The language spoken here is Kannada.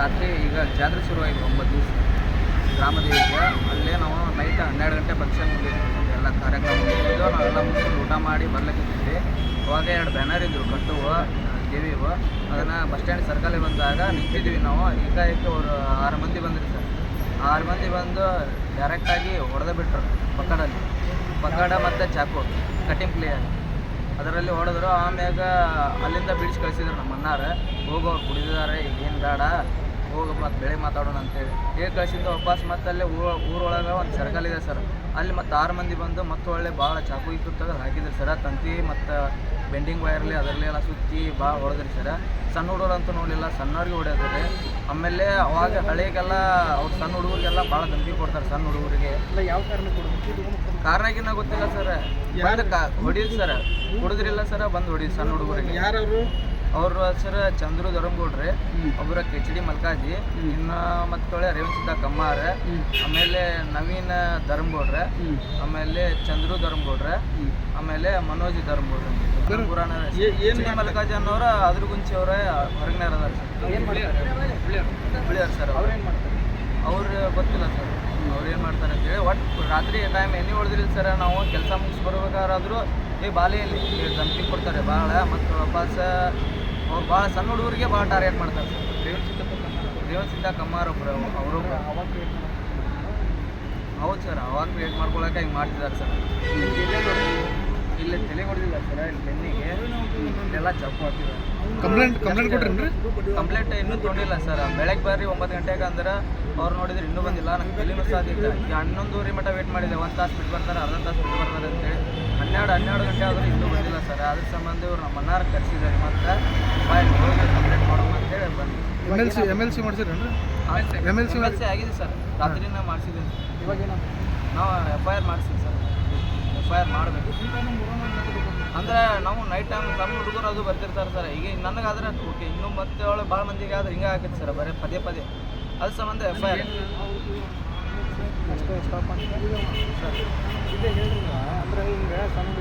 ರಾತ್ರಿ ಈಗ ಜಾತ್ರೆ ಶುರುವಾಯಿತು ಒಂಬತ್ತು ದಿವಸ. ಗ್ರಾಮದೇವಿಗೆ ಅಲ್ಲೇ ನಾವು ನೈಟ್ ಹನ್ನೆರಡು ಗಂಟೆ ಫಂಕ್ಷನ್ ಮುಗಿದ್ವಿ. ಎಲ್ಲ ಕಾರ್ಯಕ್ರಮ ಮುಗಿದ್ದು ನಾವೆಲ್ಲ ಮುಗಿಸಿ ಊಟ ಮಾಡಿ ಬರ್ಲಿಕ್ಕಿದ್ವಿ ಅವಾಗ ಎರಡು ಬ್ಯಾನರ್ ಇದ್ದರು ಕಟ್ಟುವ ದೇವಿವು ಅದನ್ನು ಬಸ್ ಸ್ಟ್ಯಾಂಡ್ ಸರ್ಕಲಿಗೆ ಬಂದಾಗ ನಿಂತಿದ್ದೀವಿ ನಾವು. ಏಕಾಏಕಿ ಅವರು ಆರು ಮಂದಿ ಬಂದ್ರಿ ಸರ್. ಆರು ಮಂದಿ ಬಂದು ಡೈರೆಕ್ಟಾಗಿ ಹೊಡೆದ ಬಿಟ್ಟರು ಪಕ್ಕಡಲ್ಲಿ ಪಕ್ಕಡ ಮತ್ತು ಚಾಕು ಕಟಿಂಗ್ ಪ್ಲೇಯರ್ ಅದರಲ್ಲಿ ಹೊಡೆದ್ರು. ಆಮ್ಯಾಗ ಅಲ್ಲಿಂದ ಬಿಡಿಸಿ ಕಳಿಸಿದ್ರು ನಮ್ಮ ಅಣ್ಣಾರ ಹೋಗೋರು ಕುಡಿದಿದ್ದಾರೆ. ಏನು ಬೇಡ. ಹೋಗಿ ಮತ್ತು ಬೆಳೆ ಮಾತಾಡೋಣ ಅಂತೇಳಿ. ಹೇಳಿ ಕಳಿಸಿಂದ ವಾಪಸ್ ಮತ್ತೆ ಅಲ್ಲೇ ಊರ ಊರೊಳಗೆ ಒಂದು ಸರ್ಕಲ್ ಇದೆ ಸರ್. ಅಲ್ಲಿ ಮತ್ತು ಆರು ಮಂದಿ ಬಂದು ಮತ್ತೆ ಒಳ್ಳೆ ಭಾಳ ಚಾಕು ಇತ್ತು ತೆಗೆದು ಹಾಕಿದ್ರು ಸರ. ತಂತಿ ಮತ್ತು ಬೆಂಡಿಂಗ್ ವೈರ್ಲಿ ಅದರಲ್ಲಿ ಎಲ್ಲ ಸುತ್ತಿ ಭಾಳ ಹೊಡೆದ್ರಿ ಸರ. ಸಣ್ಣ ಹುಡುಗರು ಅಂತೂ ನೋಡಲಿಲ್ಲ ಸಣ್ಣವ್ರಿಗೆ ಹೊಡೆಯೋದ್ರಿ. ಆಮೇಲೆ ಅವಾಗ ಹಳೆಗೆಲ್ಲ ಅವ್ರು ಸಣ್ಣ ಹುಡುಗರಿಗೆಲ್ಲ ಭಾಳ ಧಮಕಿ ಕೊಡ್ತಾರೆ ಸಣ್ಣ ಹುಡುಗರಿಗೆ. ಯಾವ ಕಾರಣ ಕಾರಣ ಕಾರಣಗಿನ್ನ ಗೊತ್ತಿಲ್ಲ ಸರ್. ಯಾರು ಕಾ ಹೊಡಿದ್ ಸರ್. ಹೊಡೆದ್ರಿಲ್ಲ ಸರ್ ಬಂದು ಹೊಡೀರಿ ಸಣ್ಣ ಹುಡುಗರಿಗೆ. ಯಾರವರು? ಅವ್ರ ಹೆಸರು ಚಂದ್ರು ಧರಂಗೌಡ್ರಿ ಒಬ್ಬರ ಕೆಚ್ ಡಿ ಮಲ್ಕಾಜಿ. ಇನ್ನ ಮತ್ತೊಳೆ ರೇವಸಿದ್ದ ಕಮ್ಮಾರ. ಆಮೇಲೆ ನವೀನ್ ಧರ್ಮಗೌಡ್ರೆ ಆಮೇಲೆ ಚಂದ್ರು ಧರ್ಮಗೌಡ್ರೆ ಆಮೇಲೆ ಮನೋಜ್ ಧರ್ಮಗೌಡ್ರೆ ಪುರಾಣ ಮಲ್ಕಾಜಿ ಅನ್ನೋರ ಅದ್ರ ಗುಂಚಿ ಅವರ ಹೊರಗಿನ ಸರ್. ಸರ್ ಅವ್ರು. ಮಾಡ್ತಾರೆ? ಅವ್ರು ಗೊತ್ತಿಲ್ಲ ಸರ್ ಅವ್ರು ಏನು ಮಾಡ್ತಾರೆ ಅಂತೇಳಿ ಒಟ್ಟು ರಾತ್ರಿ ಟೈಮ್ ಎಣ್ಣೆ ಹೊಡೆದಿಲ್ಲ ಸರ್ ನಾವು ಕೆಲಸ ಮುಗಿಸಿ ಬರ್ಬೇಕಾದ್ರೂ ಏ ಬಾಲೆಯಲ್ಲಿ ಧಮಕಿ ಕೊಡ್ತಾರೆ ಭಾಳ ಮತ್ತು ವಾಪಸ್ ಅವ್ರು ಭಾಳ ಸಣ್ಣ ಹುಡುಗರಿಗೆ ಭಾಳ ಟಾರ್ಗೆಟ್ ಮಾಡ್ತಾರೆ ಸರ್ ರೇವಣ್ ಸಿದ್ದ ಕಮ್ಮಾರ್ ಒಬ್ರು ಅವರು. ಹೌದು ಸರ್ ಅವಾಗ ಕ್ರಿಯೇಟ್ ಮಾಡ್ಕೊಳಕ್ಕೆ ಹಿಂಗೆ ಮಾಡ್ತಿದ್ದಾರೆ ಸರ್? ಇಲ್ಲಿ ತಲೆ ಹೊಡೆದಿಲ್ಲ ಸರ್ ಇಲ್ಲಿ ಬೆನ್ನಿಗೆ. ಎಲ್ಲ ಚಪ್ಪು ಹಾಕಿದ್ದಾರೆ ಕಂಪ್ಲೇಂಟ್ ಕಂಪ್ಲೇಂಟ್ ಕೊಟ್ರೇನ್ರಿ ಕಂಪ್ಲೇಂಟ್ ಇನ್ನೂ ತೊಗೊಂಡಿಲ್ಲ ಸರ್. ಬೆಳಗ್ಗೆ ಬರ್ರಿ ಒಂಬತ್ತು ಗಂಟೆಗೆ ಅಂದ್ರೆ ಅವ್ರು ನೋಡಿದ್ರೆ ಇನ್ನೂ ಬಂದಿಲ್ಲ. ನಂಗೆ ತಲೆನೂ ಸಾಧಿತ್ತು ಈಗ ಹನ್ನೊಂದುವರೆ ಮಟ್ಟ ವೇಟ್ ಮಾಡಿದೆ. ಒಂದು ತಾಸು ಬಿಟ್ಟು ಬರ್ತಾರೆ ಅರ್ಧ ತಾಸು ಬಿಟ್ಟು ಬರ್ತಾರೆ ಅಂತೇಳಿ ಹನ್ನೆರಡು ಹನ್ನೆರಡು ಗಂಟೆ ಆದರೂ ಇನ್ನೂ ಬಂದಿಲ್ಲ ಸರ್. ಅದ್ರ ಸಂಬಂಧ ಇವ್ರು ನಮ್ಮ ಅನ್ನಾರ ಕರೆಸಿದ್ದಾರೆ ಮತ್ತೆ ಹೋಗಿ ಕಂಪ್ಲೇಂಟ್ ಮಾಡೋಣ ಅಂತೇಳಿ ಬಂದು M L C M L C ಮಾಡ್ಸಿರೇನ್ರಿ M L C ಆಗಿದೆ ಸರ್. ರಾತ್ರಿನೇ ಮಾಡಿಸಿದ್ದೀನಿ ಇವಾಗ ನಾವು ಎಫ್ ಐ ಆರ್ ಮಾಡಿಸ್ತೀವಿ ಸರ್. ಆರ್ ಮಾಡಬೇಕು. ಅಂದ್ರೆ ನಾವು ನೈಟ್ ಟೈಮ್ ನಮ್ಮ ಹುಡುಗರು ಅದು ಬರ್ತಿರ್ತಾರೆ ಸರ್ ಈಗ ನನಗಾದ್ರೆ ಓಕೆ ಇನ್ನೂ ಮತ್ತೆ ಅವಳು ಭಾಳ ಮಂದಿಗೆ ಆದ್ರೆ ಹಿಂಗೆ ಆಗತ್ತೆ ಸರ್ ಬರೀ ಪದೇ ಪದೇ. ಅದ್ರ ಸಂಬಂಧ ಎಫ್ ಐ ಆರ್ ಅಷ್ಟೇ ಸ್ಟಾಪ್ ಮಾಡಿ ಸರ್ ಇದೇ ಅಂದ್ರೆ ಹಿಂಗೆ ಸಣ್ಣ